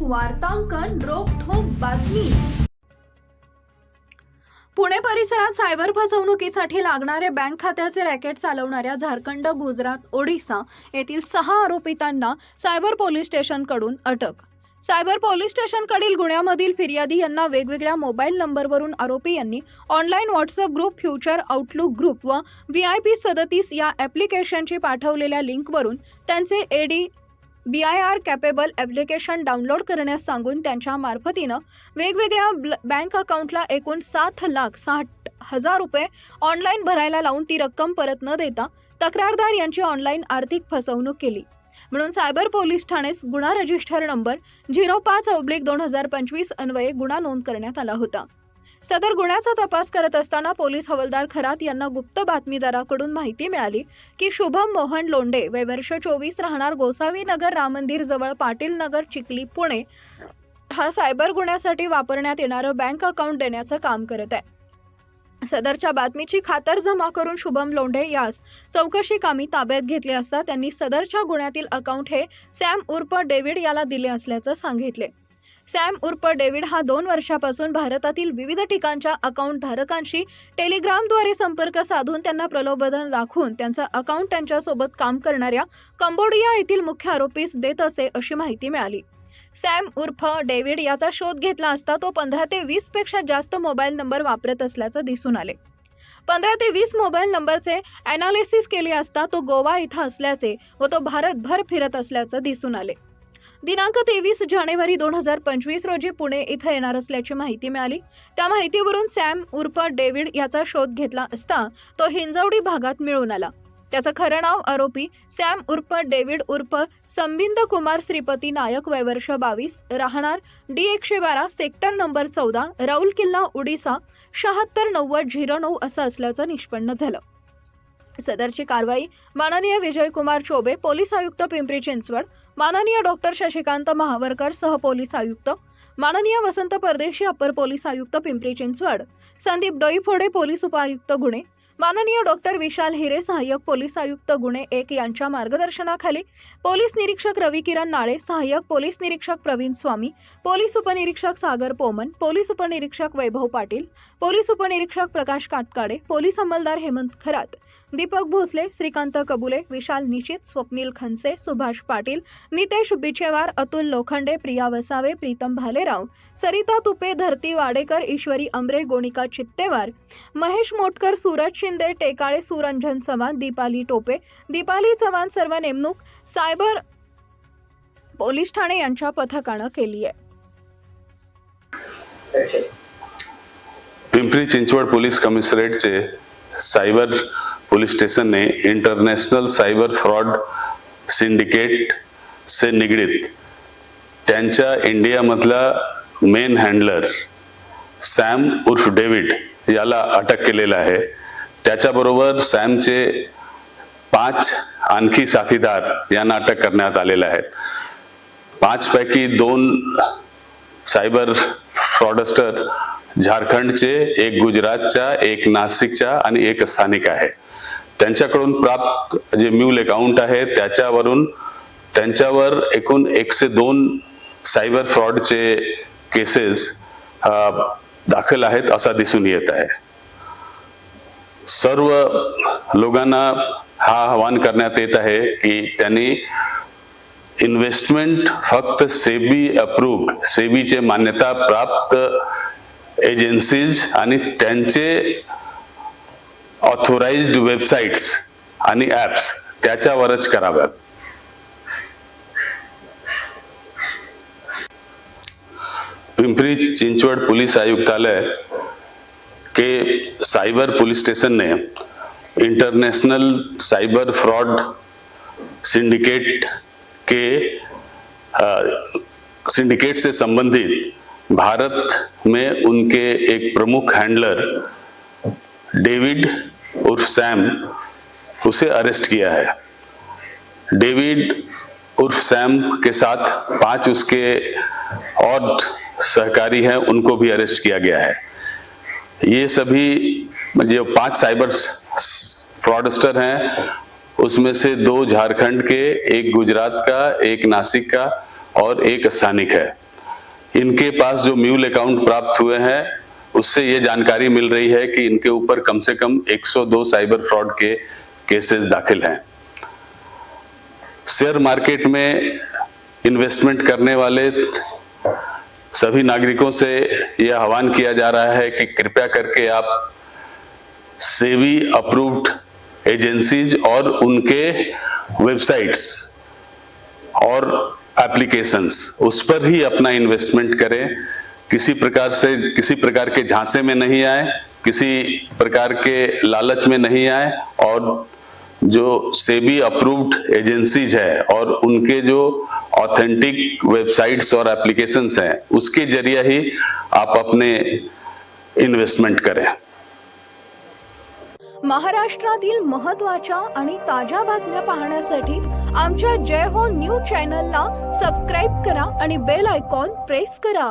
वार्तांकन रोखोक बातमी. पुणे परिसरात सायबर फसवणुकीसाठी लागणारे बँक खात्याचे रॅकेट चालवणाऱ्या झारखंड गुजरात ओडिसा येथील सहा आरोपितांना सायबर पोलीस स्टेशनकडून अटक. सायबर पोलीस स्टेशनकडील गुन्ह्यामधील फिर्यादी यांना वेगवेगळ्या मोबाईल नंबरवरून आरोपी यांनी online WhatsApp group future outlook group व व्ही आय पी सदतीस या ॲप्लिकेशनची पाठवलेल्या लिंकवरून त्यांचे A D B I R capable application download करण्यास सांगून त्यांच्या मार्फतीनं वेगवेगळ्या ब्ल- बँक अकाउंटला एकूण सात लाख साठ हजार रुपये ऑनलाईन भरायला लावून ती रक्कम परत न देता तक्रारदार यांची ऑनलाईन आर्थिक फसवणूक केली. म्हणून सायबर पोलीस ठाणेस गुन्हा रजिस्टर नंबर झिरो पाच ऑब्लिक दोन हजार पंचवीस अन्वये गुन्हा नोंद करण्यात आला होता. सदर गुन्ह्याचा तपास करत असताना पोलीस हवालदार खरात यांना गुप्त बातमीदाराकडून माहिती मिळाली की शुभम मोहन लोंडे वय वर्ष चोवीस राहणार गोसावी नगर राम मंदिर जवळ पाटील नगर चिखली पुणे. हा सायबर गुन्ह्यासाठी वापरण्यात येणारं बँक अकाउंट देण्याचं काम करत आहे. सदरच्या बातमीची खातरजमा करून शुभम लोंढे यास चौकशी कामी ताब्यात घेतले असता त्यांनी सदरच्या गुन्ह्यातील अकाउंट हे सॅम उर्फ डेव्हिड याला दिले असल्याचं सांगितले. सॅम उर्फ डेव्हिड हा दोन वर्षापासून भारतातील विविध ठिकाणच्या अकाउंट धारकांशी टेलिग्रामद्वारे संपर्क साधून त्यांना प्रलोभन दाखवून त्यांचा अकाउंट त्यांच्यासोबत काम करणाऱ्या कंबोडिया येथील मुख्य आरोपीस देत असे अशी माहिती मिळाली. सॅम उर्फ डेव्हिड याचा शोध घेतला असता तो पंधरा ते वीसपेक्षा जास्त मोबाईल नंबर वापरत असल्याचं दिसून आले. पंधरा ते वीस मोबाईल नंबरचे अनालिसिस केले असता तो गोवा इथं असल्याचे व तो भारतभर फिरत असल्याचं दिसून आले. दिनांक तेवीस जानेवारी दोन हजार पंचवीस रोजी पुणे इथं येणार असल्याची माहिती मिळाली. त्या माहितीवरून सॅम उर्फ डेव्हिड याचा शोध घेतला असता तो हिंजवडी भागात मिळून आला. त्याचं खरं नाव आरोपी सॅम उर्फ डेव्हिड उर्फ संबिंद कुमार श्रीपती नायक वयवर्ष बावीस राहणार डी एकशे बारा सेक्टर नंबर चौदा राऊल किल्ला उडीसा शहात्तर नव्वद झिरो नऊ असं असल्याचं निष्पन्न झालं. सदरची कारवाई माननीय विजयकुमार चोबे पोलीस आयुक्त पिंपरी चिंचवड माननीय डॉक्टर शशिकांत महावरकर सह पोलीस आयुक्त. माननीय वसंत परदेशी अप्पर पोलीस आयुक्त पिंपरी चिंचवड. संदीप डोईफोडे पोलीस उपायुक्त गुन्हे. माननीय डॉक्टर विशाल हिरे सहाय्यक पोलीस आयुक्त गुन्हे एक यांच्या मार्गदर्शनाखाली पोलीस निरीक्षक रवी किरण नाळे सहाय्यक पोलीस निरीक्षक प्रवीण स्वामी पोलीस उपनिरीक्षक सागर पोमन पोलीस उपनिरीक्षक वैभव पाटील पोलीस उपनिरीक्षक प्रकाश काटकाडे पोलीस अंमलदार हेमंत खरात दीपक भोसले श्रीकांत कबुले विशाल निशित स्वप्नील खनसे सुभाष पाटील नितेश बिचेवार अतुल लोखंडे प्रिया वसावे प्रीतम भालेराव सरिता तुपे धरती वाडेकर ईश्वरी अमरे गोणिका चित्तेवार महेश मोटकर सूरज शिंदे टेकाळे सुरंजन चव्हाण दीपाली टोपे. दीपाली चव्हाण सर्व नेमणूक सायबर पोलीस ठाणे यांच्या पथकानं केली आहे पिंपरी चिंचवड पोलीस कमिशनरेटचे सायबर पोलीस स्टेशनने इंटरनॅशनल सायबर फ्रॉड सिंडिकेट से निगडीत त्यांच्या इंडियामधला मेन हँडलर सॅम उर्फ डेव्हिड याला अटक केलेला आहे. त्याच्याबरोबर सॅमचे पाच आणखी साथीदार यांना अटक करण्यात आलेले आहेत. पाच पैकी दोन सायबर फ्रॉडस्टर झारखंडचे एक गुजरातच्या एक नाशिकच्या आणि एक स्थानिक आहे. त्यांच्याकडून प्राप्त जे म्यूल अकाउंट आहे त्याच्यावरून त्यांच्यावर एकूण एकशे दोन सायबर फ्रॉडचे केसेस दाखल आहेत असा दिसून येत आहे. सर्व लोकांना हा आवाहन करण्यात येत आहे की त्यांनी इन्व्हेस्टमेंट फक्त सेबी अप्रूव्ड सेबीचे मान्यता प्राप्त एजन्सीज आणि त्यांचे ऑथोराइज्ड वेबसाईट्स आणि ॲप्स त्याच्यावरच कराव्यात. पिंपरी चिंचवड पोलीस आयुक्तालय के साइबर पुलिस स्टेशन ने इंटरनेशनल साइबर फ्रॉड सिंडिकेट के सिंडिकेट से संबंधित भारत में उनके एक प्रमुख हैंडलर, डेविड उर्फ़ सैम, उसे अरेस्ट किया है। डेविड उर्फ़ सैम के साथ पाँच उसके और सहकारी हैं, उनको भी अरेस्ट किया गया है। ये सभी जो पाँच साइबर फ्रॉडस्टर हैं, उसमें से दो झारखंड के, एक गुजरात का, एक नासिक का और एक स्थानिक है। इनके पास जो म्यूल अकाउंट प्राप्त हुए हैं, उससे ये जानकारी मिल रही है कि इनके ऊपर कम से कम 102 साइबर फ्रॉड के केसेस दाखिल हैं। शेयर मार्केट में इन्वेस्टमेंट करने वाले सभी नागरिकों से यह आह्वान किया जा रहा है कि कृपया करके आप सेवी अप्रूव्ड एजेंसीज और उनके वेबसाइट्स और एप्लीकेशंस, उस पर ही अपना इन्वेस्टमेंट करें। किसी प्रकार से, किसी प्रकार के झांसे में नहीं आए, किसी प्रकार के लालच में नहीं आए और जो सेबी अप्रूव्ड एजेंसीज है और उनके जो ऑथेंटिक वेबसाइट्स और एप्लीकेशंस हैं उसके जरिए ही आप अपने इन्वेस्टमेंट करें। महाराष्ट्रातील महत्त्वाच्या आणि ताज्या बातम्या पाहण्यासाठी आमच्या जय हो न्यूज चॅनलला सबस्क्राईब करा आणि बेल आयकॉन प्रेस करा.